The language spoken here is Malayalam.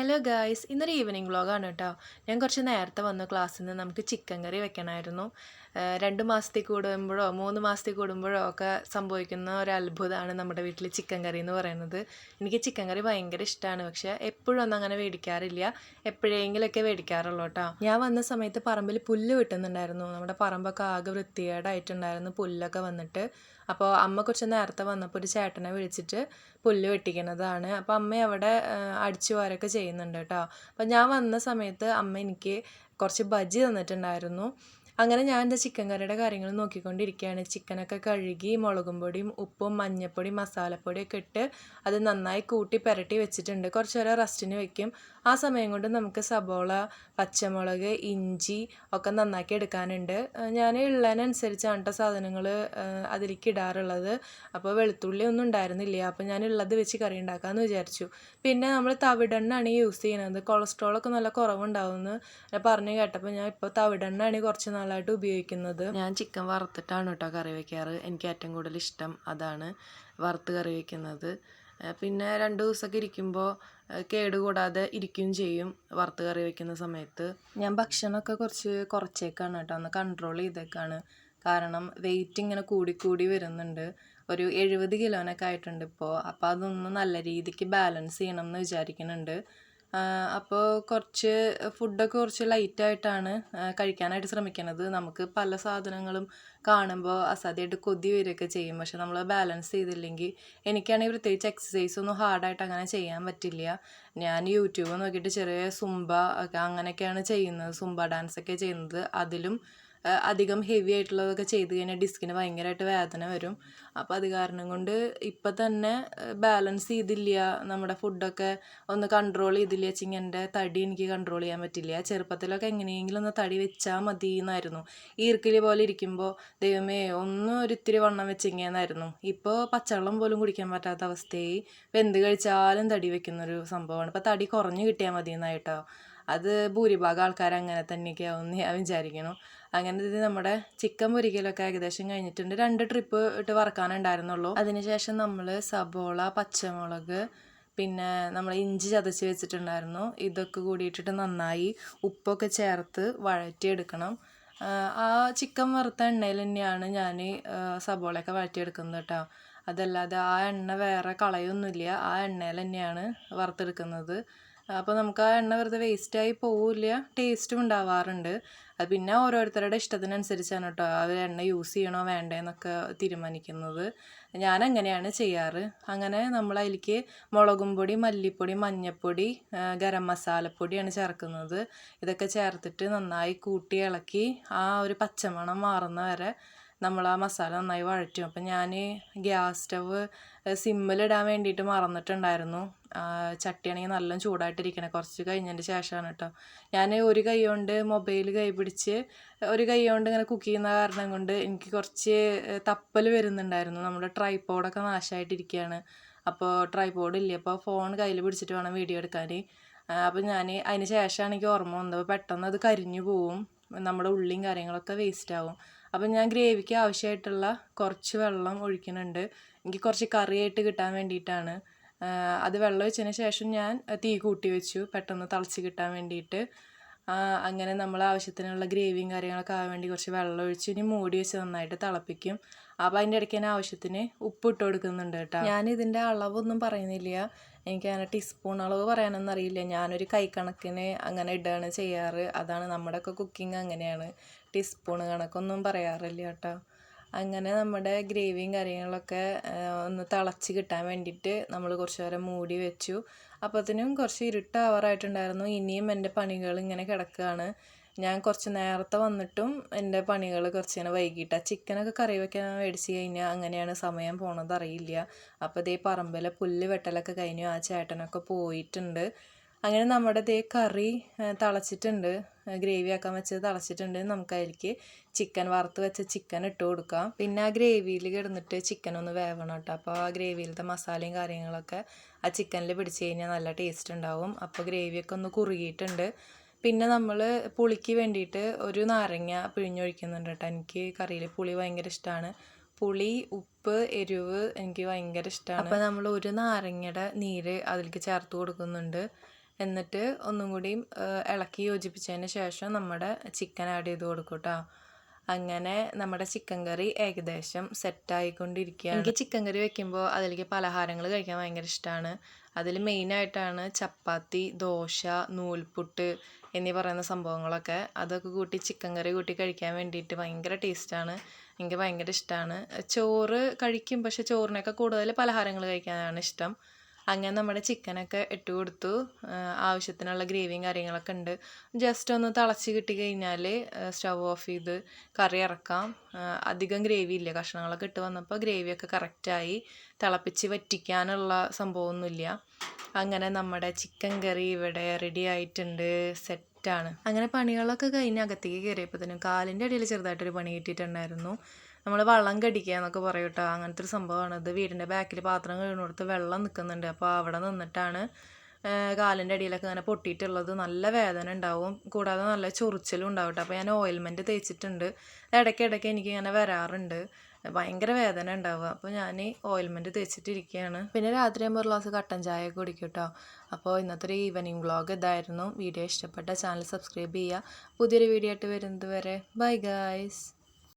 ഹലോ ഗായ്സ് ഇന്നൊരു ഈവനിങ് വ്ളോഗാണ് കേട്ടോ. ഞാൻ കുറച്ച് നേരത്തെ വന്നു ക്ലാസ്സിൽ നിന്ന് നമുക്ക് ചിക്കൻ കറി വെക്കണമായിരുന്നു. രണ്ട് മാസത്തിൽ കൂടുമ്പോഴോ മൂന്ന് മാസത്തിൽ കൂടുമ്പോഴോ ഒക്കെ സംഭവിക്കുന്ന ഒരു അത്ഭുതമാണ് നമ്മുടെ വീട്ടിൽ ചിക്കൻ കറി എന്ന് പറയുന്നത്. എനിക്ക് ചിക്കൻ കറി ഭയങ്കര ഇഷ്ടമാണ്. പക്ഷേ എപ്പോഴും ഒന്നും അങ്ങനെ മേടിക്കാറില്ല. എപ്പോഴെങ്കിലൊക്കെ മേടിക്കാറുള്ളൂ കേട്ടോ. ഞാൻ വന്ന സമയത്ത് പറമ്പിൽ പുല്ല് കിട്ടുന്നുണ്ടായിരുന്നു നമ്മുടെ പറമ്പൊക്കെ ആകെ വൃത്തികേടായിട്ടുണ്ടായിരുന്നു. പുല്ലൊക്കെ വന്നിട്ട് അപ്പോൾ അമ്മ കുറച്ച് നേരത്തെ വന്നപ്പോൾ ഒരു ചേട്ടനെ വിളിച്ചിട്ട് പുല്ല് വെട്ടിക്കുന്നതാണ് അപ്പോൾ അമ്മ അവിടെ അടിച്ചു വാരൊക്കെ ചെയ്യുന്നുണ്ട് കേട്ടോ. അപ്പോൾ ഞാൻ വന്ന സമയത്ത് അമ്മ എനിക്ക് കുറച്ച് ബജി തന്നിട്ടുണ്ടായിരുന്നു. അങ്ങനെ ഞാൻ എന്റെ ചിക്കൻ കറിയുടെ കാര്യങ്ങൾ നോക്കിക്കൊണ്ടിരിക്കുകയാണ്. ചിക്കനൊക്കെ കഴുകി മുളകും പൊടിയും ഉപ്പും മഞ്ഞൾപ്പൊടിയും മസാലപ്പൊടിയൊക്കെ ഇട്ട് അത് നന്നായി കൂട്ടി പുരട്ടി വെച്ചിട്ടുണ്ട്. കുറച്ച് നേരം റെസ്റ്റിന് വെക്കും. ആ സമയം കൊണ്ട് നമുക്ക് സബോള പച്ചമുളക് ഇഞ്ചി ഒക്കെ നന്നാക്കി എടുക്കാനുണ്ട്. ഞാൻ ഉള്ളതിനനുസരിച്ചാണ് കേട്ടോ സാധനങ്ങൾ അതിലേക്ക് ഇടാറുള്ളത്. അപ്പോൾ വെളുത്തുള്ളി ഒന്നും ഉണ്ടായിരുന്നില്ല. അപ്പോൾ ഞാൻ ഉള്ളത് വെച്ച് കറി ഉണ്ടാക്കാമെന്ന് വിചാരിച്ചു. പിന്നെ നമ്മൾ തവിടെണ്ണയാണ് യൂസ് ചെയ്യുന്നത്. കൊളസ്ട്രോളൊക്കെ നല്ല കുറവുണ്ടാവുമെന്ന് പറഞ്ഞു കേട്ടപ്പോൾ ഞാൻ ഇപ്പോൾ തവിടെണ്ണയാണ് കുറച്ച് നാളായിട്ട് ഉപയോഗിക്കുന്നത്. ഞാൻ ചിക്കൻ വറുത്തിട്ടാണ് കേട്ടോ കറി വയ്ക്കാറ് എനിക്ക് ഏറ്റവും കൂടുതൽ ഇഷ്ടം അതാണ് വറുത്ത് കറി വയ്ക്കുന്നത് പിന്നെ രണ്ട് ദിവസമൊക്കെ ഇരിക്കുമ്പോൾ കേടുകൂടാതെ ഇരിക്കുകയും ചെയ്യും വറുത്ത് കറി വെക്കുന്ന സമയത്ത്. ഞാൻ ഭക്ഷണമൊക്കെ കുറച്ച് കുറച്ചേക്കാണ് കേട്ടോ ഒന്ന് കൺട്രോൾ ചെയ്തേക്കാണ്. കാരണം വെയിറ്റ് ഇങ്ങനെ കൂടിക്കൂടി കൂടി വരുന്നുണ്ട്. ഒരു എഴുപത് കിലോനൊക്കെ ആയിട്ടുണ്ട് ഇപ്പോൾ അപ്പോൾ അതൊന്ന് നല്ല രീതിക്ക് ബാലൻസ് ചെയ്യണം എന്ന് വിചാരിക്കുന്നുണ്ട്. അപ്പോൾ കുറച്ച് ഫുഡൊക്കെ കുറച്ച് ലൈറ്റായിട്ടാണ് കഴിക്കാനായിട്ട് ശ്രമിക്കണത്. നമുക്ക് പല സാധനങ്ങളും കാണുമ്പോൾ അസാധ്യമായിട്ട് കൊതി വരികയൊക്കെ ചെയ്യും. പക്ഷെ നമ്മൾ ബാലൻസ് ചെയ്തില്ലെങ്കിൽ എനിക്കാണെങ്കിൽ പ്രത്യേകിച്ച് എക്സസൈസ് ഒന്നും ഹാർഡായിട്ട് അങ്ങനെ ചെയ്യാൻ പറ്റില്ല. ഞാൻ യൂട്യൂബ് നോക്കിയിട്ട് ചെറിയ സുംബ ഒക്കെ അങ്ങനെയൊക്കെയാണ് ചെയ്യുന്നത്. സുംബ ഡാൻസൊക്കെ ചെയ്യുന്നത്. അതിലും അധികം ഹെവി ആയിട്ടുള്ളതൊക്കെ ചെയ്ത് കഴിഞ്ഞാൽ ഡിസ്കിന് ഭയങ്കരമായിട്ട് വേദന വരും. അപ്പോൾ അത് കാരണം കൊണ്ട് ഇപ്പം തന്നെ ബാലൻസ് ചെയ്തില്ല. നമ്മുടെ ഫുഡൊക്കെ ഒന്ന് കൺട്രോൾ ചെയ്തില്ല. വെച്ചെങ്കിൽ എന്റെ തടി എനിക്ക് കൺട്രോൾ ചെയ്യാൻ പറ്റില്ല. ചെറുപ്പത്തിലൊക്കെ എങ്ങനെയെങ്കിലും ഒന്ന് തടി വെച്ചാൽ മതി എന്നായിരുന്നു ഈർക്കിലി പോലെ ഇരിക്കുമ്പോൾ ദൈവമേ ഒന്ന് ഒരിത്തിരി വണ്ണം വെച്ചെങ്കിൽ എന്നായിരുന്നു ഇപ്പോൾ പച്ചവെള്ളം പോലും കുടിക്കാൻ പറ്റാത്ത അവസ്ഥയായി. വെന്ത് കഴിച്ചാലും തടി വെക്കുന്നൊരു സംഭവമാണ്. ഇപ്പോൾ തടി കുറഞ്ഞു കിട്ടിയാൽ മതി എന്നായിട്ടോ അത് ഭൂരിഭാഗം ആൾക്കാർ അങ്ങനെ തന്നെയൊക്കെ ആവുമെന്ന് ഞാൻ വിചാരിക്കുന്നു. അങ്ങനെ ഇത് നമ്മുടെ ചിക്കൻ പൊരിക്കലൊക്കെ ഏകദേശം കഴിഞ്ഞിട്ടുണ്ട്. രണ്ട് ട്രിപ്പ് ഇട്ട് വറക്കാനുണ്ടായിരുന്നുള്ളൂ. അതിനുശേഷം നമ്മൾ സബോള പച്ചമുളക് പിന്നെ നമ്മൾ ഇഞ്ചി ചതച്ച് വെച്ചിട്ടുണ്ടായിരുന്നു. ഇതൊക്കെ കൂടിയിട്ടിട്ട് നന്നായി ഉപ്പൊക്കെ ചേർത്ത് വഴറ്റിയെടുക്കണം. ആ ചിക്കൻ വറുത്ത എണ്ണയിൽ തന്നെയാണ് ഞാൻ സബോളയൊക്കെ വഴറ്റിയെടുക്കുന്നത് കേട്ടോ. അതല്ലാതെ ആ എണ്ണ വേറെ കളയൊന്നുമില്ല. ആ എണ്ണയിൽ തന്നെയാണ് വറുത്തെടുക്കുന്നത്. അപ്പോൾ നമുക്ക് ആ എണ്ണ വെറുതെ വേസ്റ്റായി പോവില്ല. ടേസ്റ്റും ഉണ്ടാവാറുണ്ട്. അത് പിന്നെ ഓരോരുത്തരുടെ ഇഷ്ടത്തിനനുസരിച്ചാണ് കേട്ടോ അവർ എണ്ണ യൂസ് ചെയ്യണോ വേണ്ടേന്നൊക്കെ തീരുമാനിക്കുന്നത്. ഞാൻ അങ്ങനെയാണ് ചെയ്യാറ്. അങ്ങനെ നമ്മൾ അതിലേക്ക് മുളകും പൊടി മല്ലിപ്പൊടി മഞ്ഞൾപ്പൊടി ഗരം മസാലപ്പൊടിയാണ് ചേർക്കുന്നത്. ഇതൊക്കെ ചേർത്തിട്ട് നന്നായി കൂട്ടി ഇളക്കി ആ ഒരു പച്ചമണം മാറുന്ന വരെ നമ്മൾ ആ മസാല നന്നായി വഴറ്റും. അപ്പം ഞാൻ ഗ്യാസ് സ്റ്റവ് സിമ്മിലിടാൻ വേണ്ടിയിട്ട് മറന്നിട്ടുണ്ടായിരുന്നു. ചട്ടിയാണെങ്കിൽ നല്ല ചൂടായിട്ടിരിക്കണേ. കുറച്ച് കഴിഞ്ഞതിന്റെ ശേഷമാണ് കേട്ടോ. ഞാൻ ഒരു കൈ കൊണ്ട് മൊബൈൽ കൈ പിടിച്ച് ഒരു കൈ കൊണ്ട് ഇങ്ങനെ കുക്ക് ചെയ്യുന്ന കാരണം കൊണ്ട് എനിക്ക് കുറച്ച് തപ്പൽ വരുന്നുണ്ടായിരുന്നു. നമ്മുടെ ട്രൈപോഡൊക്കെ നാശമായിട്ടിരിക്കുകയാണ് അപ്പോൾ ട്രൈപോഡ് ഇല്ല? അപ്പോൾ ഫോൺ കയ്യിൽ പിടിച്ചിട്ട് വേണം വീഡിയോ എടുക്കാൻ. അപ്പോൾ ഞാൻ അതിന് ശേഷമാണ് എനിക്ക് ഓർമ്മ വന്നത്. പെട്ടെന്ന് അത് കരിഞ്ഞു പോവും. നമ്മുടെ ഉള്ളിയും കാര്യങ്ങളൊക്കെ വേസ്റ്റ് ആവും അപ്പം ഞാൻ ഗ്രേവിക്ക് ആവശ്യമായിട്ടുള്ള കുറച്ച് വെള്ളം ഒഴിക്കുന്നുണ്ട്. എനിക്ക് കുറച്ച് കറിയായിട്ട് കിട്ടാൻ വേണ്ടിയിട്ടാണ്. അത് വെള്ളം ഒഴിച്ചതിന് ശേഷം ഞാൻ തീ കൂട്ടി വെച്ചു പെട്ടെന്ന് തിളച്ച് കിട്ടാൻ വേണ്ടിയിട്ട്. അങ്ങനെ നമ്മൾ ആവശ്യത്തിനുള്ള ഗ്രേവിയും കാര്യങ്ങളൊക്കെ ആവാൻ വേണ്ടി കുറച്ച് വെള്ളം ഒഴിച്ച് ഇനി മൂടി വെച്ച് നന്നായിട്ട് തിളപ്പിക്കും. അപ്പോൾ അതിന്റെ ഇടയ്ക്ക് തന്നെ ആവശ്യത്തിന് ഉപ്പ് ഇട്ട് കൊടുക്കുന്നുണ്ട് കേട്ടോ. ഞാൻ ഇതിന്റെ അളവൊന്നും പറയുന്നില്ല. എനിക്ക് അങ്ങനെ ടീസ്പൂൺ അളവ് പറയാനൊന്നും അറിയില്ല. ഞാനൊരു കൈക്കണക്കിന് അങ്ങനെ ഇടുകയാണ് ചെയ്യാറ്. അതാണ് നമ്മുടെയൊക്കെ കുക്കിംഗ് അങ്ങനെയാണ്. ടീസ്പൂൺ കണക്കൊന്നും പറയാറില്ല കേട്ടോ. അങ്ങനെ നമ്മുടെ ഗ്രേവിയും കാര്യങ്ങളൊക്കെ ഒന്ന് തിളച്ച് കിട്ടാൻ വേണ്ടിയിട്ട് നമ്മൾ കുറച്ച് നേരം മൂടി വെച്ചു. അപ്പോഴത്തേനും കുറച്ച് ഇരുട്ടാവാറായിട്ടുണ്ടായിരുന്നു ഇനിയും എന്റെ പണികൾ ഇങ്ങനെ കിടക്കുകയാണ്. ഞാൻ കുറച്ച് നേരത്തെ വന്നിട്ടും എന്റെ പണികൾ കുറച്ച് ഇങ്ങനെ വൈകിട്ടാണ് ചിക്കനൊക്കെ കറി വെക്കാൻ മേടിച്ച് കഴിഞ്ഞാൽ അങ്ങനെയാണ് സമയം പോണത് അറിയില്ല. അപ്പോൾ ഇതേ പറമ്പിലെ പുല്ല് വെട്ടലൊക്കെ കഴിഞ്ഞു ആ ചേട്ടനൊക്കെ പോയിട്ടുണ്ട്. അങ്ങനെ നമ്മുടെ ദേ കറി തിളച്ചിട്ടുണ്ട്. ഗ്രേവി ആക്കാൻ വെച്ചത് തിളച്ചിട്ടുണ്ട്. നമുക്ക് അതിലേക്ക് ചിക്കൻ വറുത്ത് വെച്ച ചിക്കൻ ഇട്ട് കൊടുക്കാം. പിന്നെ ആ ഗ്രേവിയിൽ കിടന്നിട്ട് ചിക്കൻ ഒന്ന് വേവണം കേട്ടോ. അപ്പോൾ ആ ഗ്രേവിയിലത്തെ മസാലയും കാര്യങ്ങളൊക്കെ ആ ചിക്കനിൽ പിടിച്ച് കഴിഞ്ഞാൽ നല്ല ടേസ്റ്റ് ഉണ്ടാവും. അപ്പോൾ ഗ്രേവിയൊക്കെ ഒന്ന് കുറുകിയിട്ടുണ്ട്. പിന്നെ നമ്മൾ പുളിക്ക് വേണ്ടിയിട്ട് ഒരു നാരങ്ങ പിഴിഞ്ഞൊഴിക്കുന്നുണ്ട് കേട്ടോ. എനിക്ക് കറിയിൽ പുളി ഭയങ്കര ഇഷ്ടമാണ്. പുളി ഉപ്പ് എരിവ് എനിക്ക് ഭയങ്കര ഇഷ്ടമാണ്. അപ്പോൾ നമ്മൾ ഒരു നാരങ്ങയുടെ നീര് അതിലേക്ക് ചേർത്ത് കൊടുക്കുന്നുണ്ട്. എന്നിട്ട് ഒന്നും കൂടിയും ഇളക്കി യോജിപ്പിച്ചതിന് ശേഷം നമ്മുടെ ചിക്കൻ ആഡ് ചെയ്ത് കൊടുക്കും കേട്ടോ അങ്ങനെ നമ്മുടെ ചിക്കൻ കറി ഏകദേശം സെറ്റായിക്കൊണ്ടിരിക്കുകയാണ് എനിക്ക് ചിക്കൻ കറി വെക്കുമ്പോൾ അതിലേക്ക് പലഹാരങ്ങൾ കഴിക്കാൻ ഭയങ്കര ഇഷ്ടമാണ്. അതിൽ മെയിനായിട്ടാണ് ചപ്പാത്തി ദോശ നൂൽപുട്ട് എന്നീ പറയുന്ന സംഭവങ്ങളൊക്കെ. അതൊക്കെ കൂട്ടി ചിക്കൻ കറി കൂട്ടി കഴിക്കാൻ വേണ്ടിയിട്ട് ഭയങ്കര ടേസ്റ്റാണ് എനിക്ക് ഭയങ്കര ഇഷ്ടമാണ്. ചോറ് കഴിക്കും പക്ഷെ ചോറിനൊക്കെ കൂടുതൽ പലഹാരങ്ങൾ കഴിക്കാനാണ് ഇഷ്ടം. അങ്ങനെ നമ്മുടെ ചിക്കനൊക്കെ ഇട്ട് കൊടുത്തു. ആവശ്യത്തിനുള്ള ഗ്രേവിയും കാര്യങ്ങളൊക്കെ ഉണ്ട്. ജസ്റ്റ് ഒന്ന് തിളച്ച് കിട്ടി കഴിഞ്ഞാൽ സ്റ്റവ് ഓഫ് ചെയ്ത് കറി ഇറക്കാം. അധികം ഗ്രേവി ഇല്ല. കഷ്ണങ്ങളൊക്കെ ഇട്ട് വന്നപ്പോൾ ഗ്രേവിയൊക്കെ കറക്റ്റായി തിളപ്പിച്ച് വറ്റിക്കാനുള്ള സംഭവമൊന്നുമില്ല. അങ്ങനെ നമ്മുടെ ചിക്കൻ കറി ഇവിടെ റെഡി ആയിട്ടുണ്ട്. സെറ്റ് ാണ് അങ്ങനെ പണികളൊക്കെ കഴിഞ്ഞ് അകത്തേക്ക് കയറിയപ്പോഴത്തേനും കാലിന്റെ ഇടയിൽ ചെറുതായിട്ടൊരു പണി കിട്ടിയിട്ടുണ്ടായിരുന്നു. നമ്മൾ വെള്ളം കടിക്കുക എന്നൊക്കെ പറയും കേട്ടോ. അങ്ങനത്തെ ഒരു സംഭവമാണ്. ഇത് വീടിന്റെ ബാക്കിൽ പാത്രം കഴുകുന്നിടത്ത് വെള്ളം നിൽക്കുന്നുണ്ട് അപ്പോൾ അവിടെ നിന്നിട്ടാണ് കാലിന്റെ അടിയിലൊക്കെ അങ്ങനെ പൊട്ടിയിട്ടുള്ളത്. നല്ല വേദന ഉണ്ടാവും. കൂടാതെ നല്ല ചൊറിച്ചിലും ഉണ്ടാവും കേട്ടോ. അപ്പോൾ ഞാൻ ഓയിൽമെന്റ് തേച്ചിട്ടുണ്ട്. ഇടയ്ക്കിടയ്ക്ക് എനിക്ക് ഇങ്ങനെ വരാറുണ്ട്. ഭയങ്കര വേദന ഉണ്ടാവുക. അപ്പോൾ ഞാൻ ഓയിൽമെന്റ് തേച്ചിട്ടിരിക്കുകയാണ് പിന്നെ രാത്രി ആകുമ്പോൾ ഒരു ഗ്ലാസ് കട്ടൻ ചായ ഒക്കെ കുടിക്കും കേട്ടോ. അപ്പോൾ ഇന്നത്തെ ഒരു ഈവനിങ് വ്ളോഗ് ഇതായിരുന്നു. വീഡിയോ ഇഷ്ടപ്പെട്ട ചാനൽ സബ്സ്ക്രൈബ് ചെയ്യുക. പുതിയൊരു വീഡിയോ ആയിട്ട് വരുന്നത് വരെ. Bye guys.